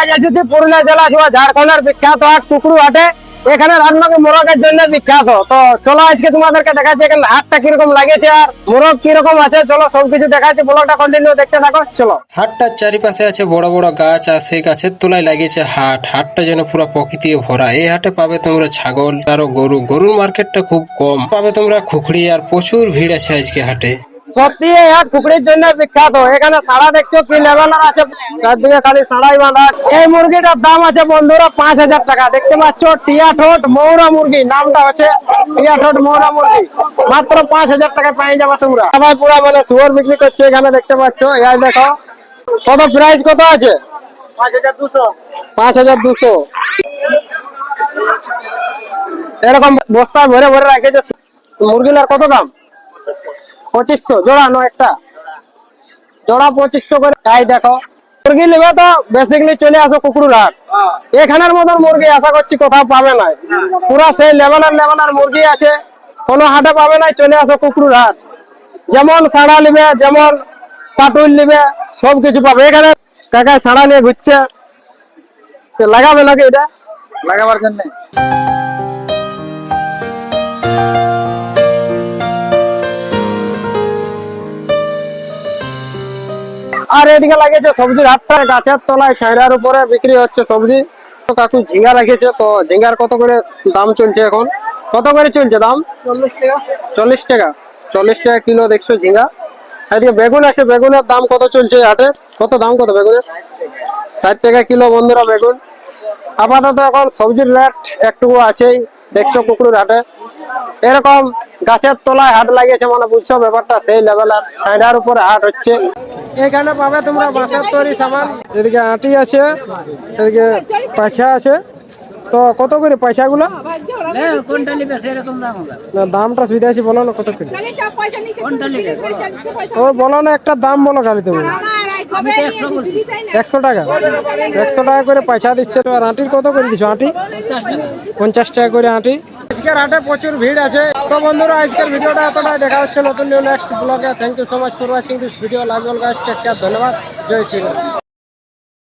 আজ এসেছি পুরুলিয়া জেলা সহ ঝাড়খণ্ডের বিখ্যাত হাট কুকড়ু হাটে। এখানে রান্নাকে মোরগের জন্য বিখ্যাত। তো চলো আজকে তোমাদেরকে দেখাচ্ছি এখানে হাটটা কীরকম লাগেছে আর মোরগ কীরকম আছে। চলো সবকিছু দেখাচ্ছি, ব্লগটা কন্টিনিউ দেখতে থাকো, চলো। হাটটার চারিপাশে আছে বড় বড় গাছ আর সেই গাছের তলায় লাগিয়েছে হাট। হাটটা যেন পুরো প্রকৃতি ভরা। এই হাটে পাবে তোমরা ছাগল আরও গরু। গরুর মার্কেটটা খুব কম। পাবে তোমরা খুখড়ি আর প্রচুর ভিড় আছে আজকে হাটে। সত্যি এই হাট জন্য বিখ্যাত। এখানে সাড়া দেখছ কি লেভেলের আছে। চারদিকে খালি সাড়াই বাঁধা। এই মুরগিটার দাম আছে বন্ধুরা পাঁচ হাজার টাকা। দেখতে পাচ্ছ টিয়া ঠোঁট মৌরা মুরগি নামটা হচ্ছে টিয়া ঠোঁট মৌরা মুরগি। মাত্র পাঁচ হাজার টাকা পেয়ে যাবে তোমরা। সবাই পুরো মানে শুয়োর বিক্রি করছে এখানে দেখতে পাচ্ছ। এই দেখো কত প্রাইস কত আছে? পাঁচ হাজার দুশো। পাঁচ হাজার দুশো। এরকম বস্তায় ভরে ভরে রাখেছে মুরগিলার কত দাম? পঁচিশশো, জোড়া নো একটা। জোড়া পঁচিশশো করে, তাই দেখো। মুরগি নেবে তো বেসিকলি চলে আসো কুকুর হাট এখানের মতন মুরগি আশা করছি কোথাও পাবে না। পুরা সেই লেভেলের লেভেলের মুরগি আছে। কোনো হাটে পাবে না, চলে আসো কুকুর হাট যেমন সাড়া নিবে, যেমন পাটুল নিবে, সব কিছু পাবে। এখানে কাকায় সাড়া নিয়ে ঘুরছে। লাগাবে নাকি এটা? লাগাবার জন্য। আর এদিকে লাগিয়েছে সবজির হাটটা গাছের তলায় ছাইরার উপরে বিক্রি হচ্ছে সবজি। তো কাকু ঝিঙ্গা রেখেছে তো ঝিঙ্গার কত করে দাম চলছে এখন? কত করে চলছে দাম? চল্লিশ টাকা। চল্লিশ টাকা। চল্লিশ টাকা কিলো দেখছ ঝিঙ্গা। এদিকে বেগুন আছে বেগুনের দাম কত চলছে হাটে? কত দাম কত বেগুনের? ষাট টাকা কিলো বন্ধুরা বেগুন। আপাতত এখন সবজির রেট একটুকু আছেই দেখছ কুকুরের হাটে। এরকম গাছের তলায় হাট লাগিয়েছে মানে বুঝছ ব্যাপারটা সেই লেভেলের ছাইডার উপরে হাট হচ্ছে। এখানে পাবে তোমরা বাঁশের তৈরি সামান। এদিকে আটি আছে এদিকে পাছা আছে। তো কত করে পয়সাগুলো না দামটা সুবিধা আছে বলো না কত করে? ও বলো না একটা দাম বলো খালি তুমি। একশো টাকা। একশো টাকা করে পয়সা দিচ্ছে। তো আর আটির কত করে দিচ্ছ আটি? পঞ্চাশ টাকা করে আটি। আজকের হাটে প্রচুর ভিড় আছে। তো বন্ধুরা, আজকের ভিডিওটা এতটাই। দেখা হচ্ছে নতুন নিউ নেক্সট ব্লগে। Thank you so much for watching this video love guys take care ধন্যবাদ। জয় শ্রীরাম।